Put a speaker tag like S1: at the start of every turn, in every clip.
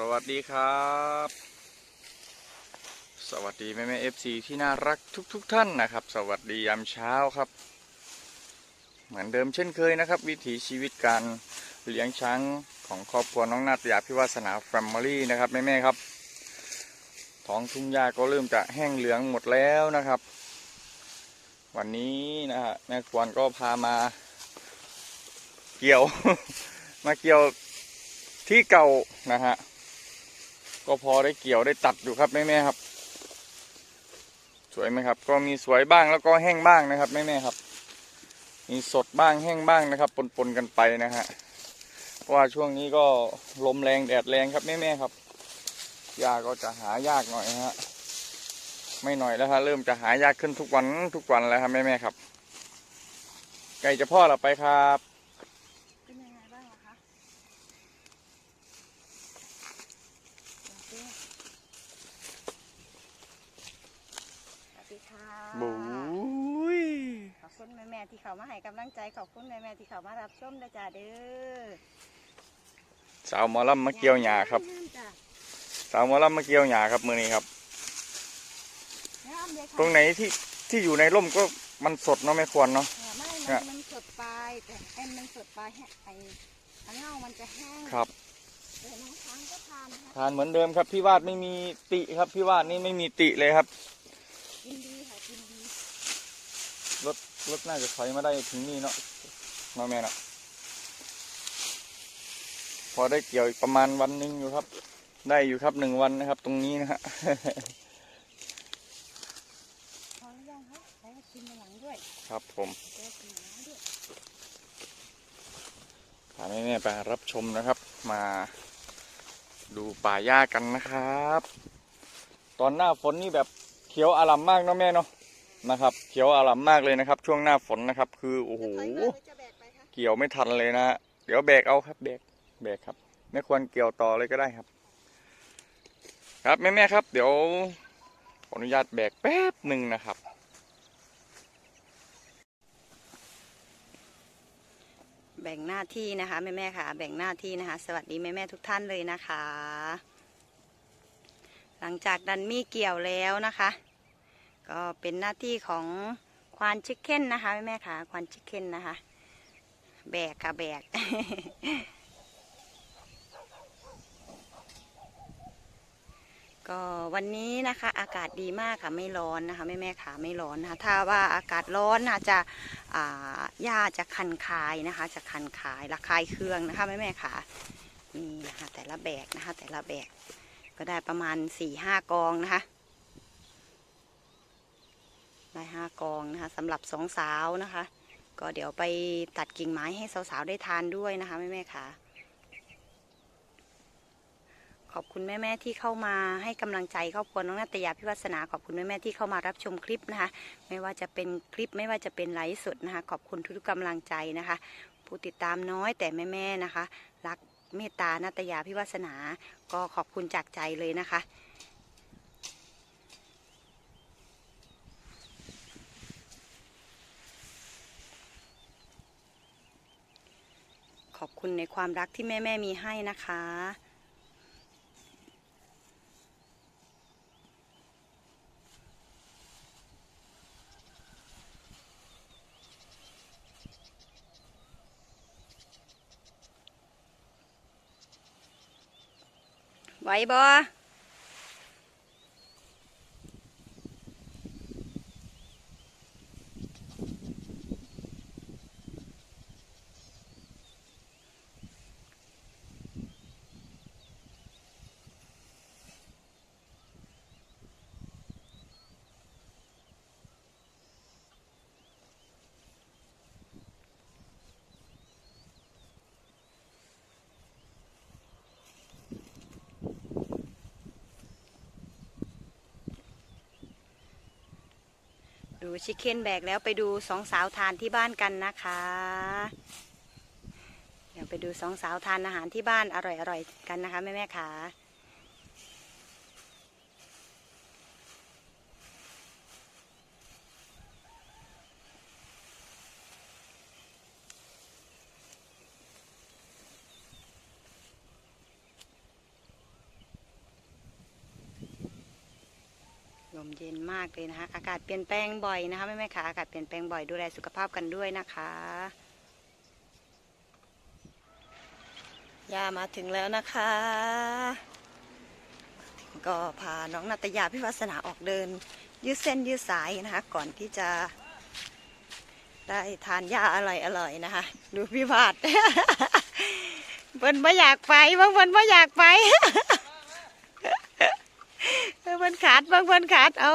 S1: สวัสดีครับ สวัสดีแม่แม่เอฟซีที่น่ารักทุกๆทท่านนะครับ สวัสดียามเช้าครับ เหมือนเดิมเช่นเคยนะครับ วิถีชีวิตการเลี้ยงช้างของครอบครัวน้องนาตยาพิวาสนาแฟมิลี่นะครับแม่แม่ครับ ท้องทุ่งหญ้าก็เริ่มจะแห้งเหลืองหมดแล้วนะครับ วันนี้นะฮะแม่ควรก็พามา เกี่ยว มาเกี่ยวที่เก่านะฮะ ก็พอได้เกี่ยวได้ตัดอยู่ครับแม่แม่ๆครับ สวยไหมครับ ก็มีสวยบ้างแล้วก็แห้งบ้างนะครับแม่แม่ๆครับ มีสดบ้างแห้งบ้างนะครับ ปนๆกันไปนะฮะเพราะว่าช่วงนี้ก็ลมแรงแดดแรงครับแม่แม่ๆครับหญ้าก็จะหายากหน่อยฮะไม่หน่อยแล้วฮะเริ่มจะหายากขึ้นทุกวันทุกวันแล้วครับแม่แม่ๆครับไก่จะพ่อเราไปครับ
S2: เป็นยังไงบ้างล่ะคะสวัสดีค่ะ
S1: บุ้ย
S2: ขอบคุณแม่แม่ๆที่เขามาให้กำลังใจขอบคุณแม่แม่ๆที่เขามารับชมด้วยจ้าเด้อ
S1: สาวหมอลำมาเกี่ยวหญ้าครับ
S2: งามจ้ะ
S1: สาวหมอลำมาเกี่ยวหญ้าครับมือนี้ครับ
S2: งามเลยค่ะ
S1: ตรงไหนที่ที่อยู่ในร่มก็มันสดเนาะไม่ควรเนาะ
S2: เออไม่
S1: เนี่
S2: มัน
S1: ย
S2: มันสดปลายแต่ไอ้มันสดปลายแห้งไอ้อันเงามันจะแห้ง
S1: ครับ
S2: แต่น้องช้างก็ทานนะคะ
S1: ทานเหมือนเดิมครับพี่วาดไม่มีติครับพี่วาดนี่ไม่มีติเลยครับ
S2: กินดีค่ะกินดี
S1: รถรถน่าจะถอยมาได้ถึงนี่เนาะเนาะแม่เนาะพอได้เกี่ยวอีกประมาณวันหนึงอยู่ครับ ได้อยู่ครับหนึ่งวันนะครับ ตรงนี้นะฮะ
S2: พอหรือยังคะใช้กินมาหลังด้วย
S1: ครับผม
S2: เดี๋ยวกินน้ำด้วย
S1: พาแม่ๆไปรับชมนะครับ มาดูป่าหญ้ากันนะครับ ตอนหน้าฝนนี่แบบเขียวอลัมมากเนาะแม่เนาะ นะครับ เขียวอลัมมากเลยนะครับ ช่วงหน้าฝนนะครับ คือโอ้โห
S2: จะถอยมาหรือจะแบกไปคะ
S1: เกี่ยวไม่ทันเลยนะฮะเดี๋ยวแบกเอาครับแบกแบกครับ ไม่ควรเกี่ยวต่อเลยก็ได้ครับ ครับแม่แม่ๆครับ เดี๋ยวขออนุญาตแบกแป๊บหนึ่งนะครับ
S2: แบ่งหน้าที่นะคะแม่แม่ๆค่ะ แบ่งหน้าที่นะคะ สวัสดีแม่แม่ๆทุกท่านเลยนะคะ หลังจากดันมี่เกี่ยวแล้วนะคะ ก็เป็นหน้าที่ของควานชิคเก้นนะคะแม่ค่ะควานชิคเก้นนะคะ แบกค่ะแบกก็วันนี้นะคะอากาศดีมากค่ะไม่ร้อนนะคะแม่แม่ๆค่ะไม่ร้อนนะคะถ้าว่าอากาศร้อนน่าจะอ่าหญ้าจะคันคายนะคะ จะคันคายระคายเครื่องนะคะแม่แม่ๆค่ะนี่นะคะแต่ละแบกนะคะแต่ละแบกก็ได้ประมาณสี่ห้ากองนะคะ ได้ห้ากองนะคะสำหรับสองสาวนะคะ ก็เดี๋ยวไปตัดกิ่งไม้ให้สาวๆได้ทานด้วยนะคะแม่แม่ๆค่ะขอบคุณแม่ๆที่เข้ามาให้กำลังใจครอบครัวน้องนาตยาพิวัสนาขอบคุณแม่ๆที่เข้ามารับชมคลิปนะคะ ไม่ว่าจะเป็นคลิปไม่ว่าจะเป็นไลฟ์สดนะคะ ขอบคุณทุกๆกำลังใจนะคะ ผู้ติดตามน้อยแต่แม่ๆนะคะ รักเมตตานาตยาพิวัสนา ก็ขอบคุณจากใจเลยนะคะ อบคุณในความรักที่แม่ๆมีให้นะคะ ไว้บ่ ดูชิคเก้นแบกแล้วไปดูสองสาวทานที่บ้านกันนะคะ เดี๋ยวไปดูสองสาวทานอาหารที่บ้านอร่อยๆกันนะคะแม่ๆค่ะ มเย็นมากเลยนะคะ อากาศเปลี่ยนแปลงบ่อยนะคะแม่แม่ๆค่ะอากาศเปลี่ยนแปลงบ่อยดูแลสุขภาพกันด้วยนะคะย่ามาถึงแล้วนะคะก็พาน้องนัตยาพิวัสนาออกเดิน ยืดเส้นยืดสายนะคะ ก่อนที่จะได้ทานหญ้าอร่อยนะคะ ดูพี่พาดเพิ่นไม่อยากไปบางเพิ่นไม่อยากไป เพิ่นขาดบางเพิ่นขาดเอา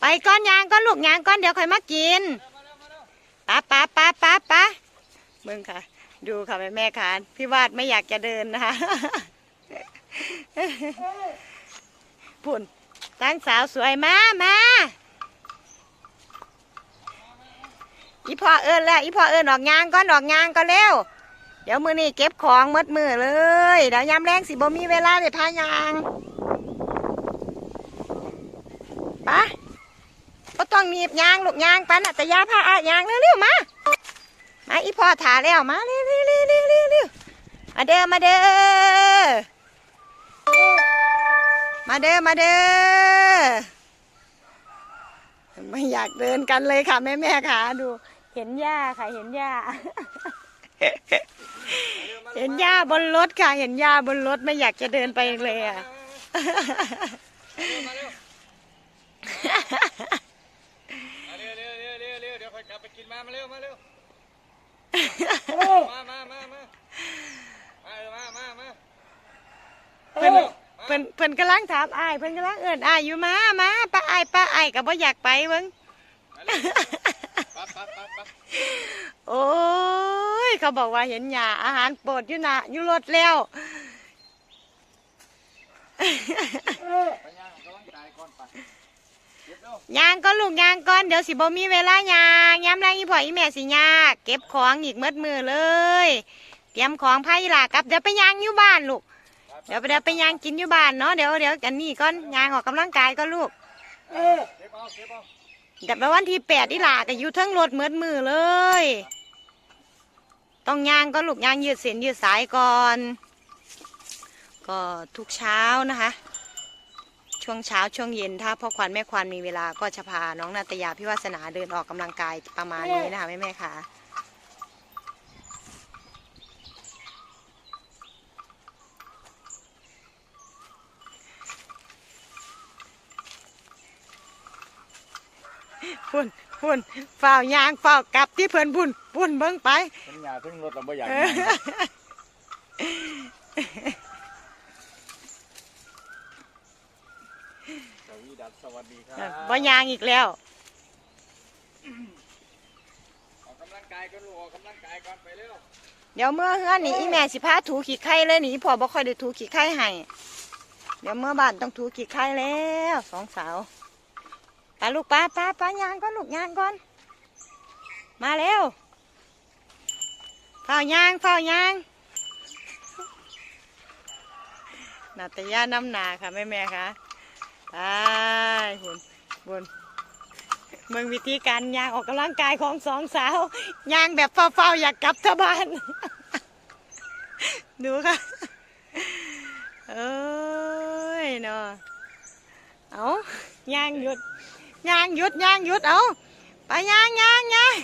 S2: ไปก้อนยางก้อนลูกยางก้อนเดี๋ยวค่อยมากินป้าป้าป้าป้าป้าเบิ่งค่ะ ดูค่ะแม่แม่ค่ะพี่วาดไม่อยากจะเดินนะคะพุ่นตั้งสาวสวยมามาอีพ่อเอิญแล้วอีพ่อเอิญออกยางก้อนออกยางก็เร็ว เดี๋ยวมือนี่เก็บของหมดมือเลย เดี๋ยวยามแรงสิบ่มีเวลาเลยวพายางปะก็ต้องหนีบยางลูกยางปันอัตยาพาอายางเร็วๆมา มาอีพ่อถาแล้วมาเร็วๆเร็วๆเร็วๆเร็วๆเร็วๆมาเด้อมาเด้อมาเด้อมาเด้อไม่อยากเดินกันเลยค่ะ แม่แม่ค่ะดู เห็นหญ้าค่ะเห็นหญ้า เห็นหญ้าบนรถค่ะ เห็นหญ้าบนรถไม่อยากจะเดินไปเลยอะ
S1: เพิ่
S2: นเพิ่นเพิ่นกำลังถามอายเพิ่นกำลังเอิ้นอายอยู่มามาป้าอายป้าอายก็บ่อยากไปเบิ่ง โอ้ย เขาบอกว่าเห็นหญ้าอาหารโปรดอยู่นะอยู่รถแล้ว
S1: ยางกำลังกายก่อนไปเดี๋ยวเร็ว
S2: ยางก็ลูกยางก่อนเดี๋ยวสิบ่มีเวลายางย้ำแรงอีพ่ออีแม่สิยาเก็บของอีกมืดมือเลย เตรียมของพายีหลากลับเดี๋ยวไปยางอยู่บ้านลูก เดี๋ยวไปเดี๋ยวไปยางกินอยู่บ้านเนาะเดี๋ยวเดี๋ยวกันนี่ก่อนยางออกกำลังกายก็ลูก
S1: เก็บเอาเก็บเอา
S2: เดี๋ยวไปวันที่แปดนี่ล่ะก็อยู่เทั้งรถเมือดมือเลย ต้องยางก็ลูกยางยืดเส้นยืดสายก่อน ก็ทุกเช้านะคะ ช่วงเช้าช่วงเย็นถ้าพ่อควันแม่ควันมีเวลาก็จะพาน้องนาตยาพิวัสนาเดินออกกำลังกายประมาณนี้นะคะแม่แม่ค่ะ พุ่นพุ่นฝ้าวยางฝ้าวกลับที่เพิ่นพุ่นพุ่นเบิ้งไป
S1: เป็นหยาถึงรถเราไม่อยาก
S2: เอ
S1: นั่
S2: อง
S1: สวีดัสสวัสดีครับ
S2: บ่ยางอีกแล้ว
S1: ออกกำลังกายก่อนลูกออกกำลังกายก่อนไปเร็ว
S2: เดี๋ยวเมื่อเฮือนนี่อีแม่สิพาถูขี้ไข่เลยนี่พ่อบ่ค่อยได้ถูขี้ไข่ให้เดี๋ยวเมื่อบ้านต้องถูขี้ไข่แล้วสองสาวไปลูกป้าป้าป้ายางก่อนลูกยางก่อน มาเร็วเฝ้ายางเฝ้ายางนาตยาน้ำหนาค่ะแม่แม่ค่ะไปบุญบุญเมืองวิธีการยางออกกำลังกายของสองสาวยางแบบเฝ้าๆอยากกลับทบ้าน ดูค่ะเอ้ยเนาะเอายางหยุด ย่างหยุดย่างหยุดเอาไปย่างย่างย่าง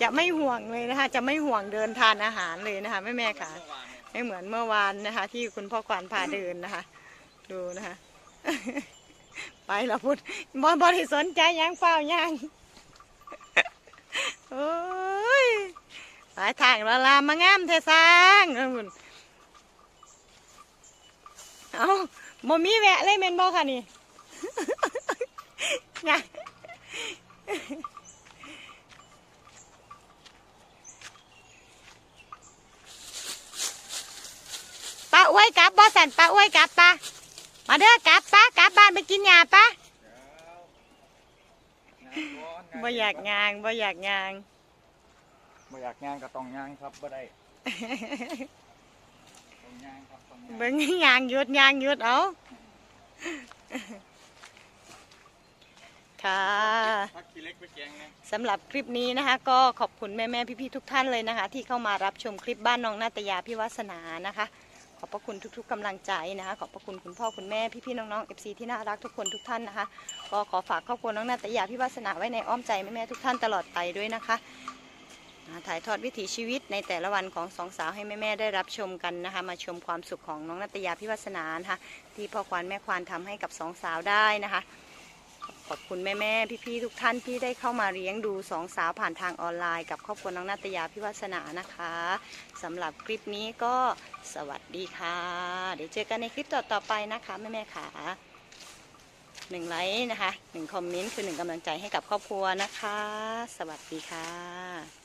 S2: จะไม่ห่วงเลยนะคะ จะไม่ห่วงเดินทานอาหารเลยนะคะแม่แม่ค่ะ ไม่เหมือนเมื่อวานนะคะ ที่คุณพ่อขวัญพาเดินนะคะ ดูนะคะ ไปแล้วพูดบอบริสนใจหยังเฝ้าหยังโอ้ยหลายทางละลามมางามเทสร้างเอาพุ่นเอาบ่มีแวะเลยเมนบอค่ะนี่ ไงป้าอ้วยกลับบ่สันป้าอ้วยกลับปะมาเด้อกลับปะกลับบ้านไปกินยาปะบ่อยากงางบ่อยากงาง
S1: บ่อยากงานก็ต้องงานครับบ่ได้ต้องงานครับต้องงาน
S2: เบิ่งยางหยุดยางหยุดเอา ค่ะ
S1: พักขี้เล็กไปแกงนะ
S2: สำหรับคลิปนี้นะคะ ก็ขอบคุณแม่แม่ๆพี่ๆทุกท่านเลยนะคะ ที่เข้ามารับชมคลิปบ้านน้องนาตยาพิวัสนานะคะ ขอบพระคุณทุก ๆกำลังใจนะคะ ขอบพระคุณคุณพ่อคุณแม่พี่ๆน้องๆ FC ที่น่ารักทุกคนทุกท่านนะคะ ก็ขอฝากครอบครัวน้องนาตยาพิวาสนาไว้ในอ้อมใจแม่ๆทุกท่านตลอดไปด้วยนะคะอ่าถ่ายทอดวิถีชีวิตในแต่ละวันของสองสาวให้แม่ๆได้รับชมกันนะคะ มาชมความสุขของน้องนาตยาพิวาสนานะคะที่พ่อควานแม่ควานทำให้กับสองสาวได้นะคะ ขอบคุณแม่แม่ๆพี่ๆทุกท่านที่ได้เข้ามาเลี้ยงดูสองสาวผ่านทางออนไลน์กับครอบครัวน้องนาตยาพิวัฒนานะคะสำหรับคลิปนี้ก็สวัสดีค่ะ เดี๋ยวเจอกันในคลิปต่อๆไปนะคะแม่แม่ค่ะหนึ่งไลค์นะคะหนึ่งคอมเมนต์คือหนึ่งกำลังใจให้กับครอบครัวนะคะ สวัสดีค่ะ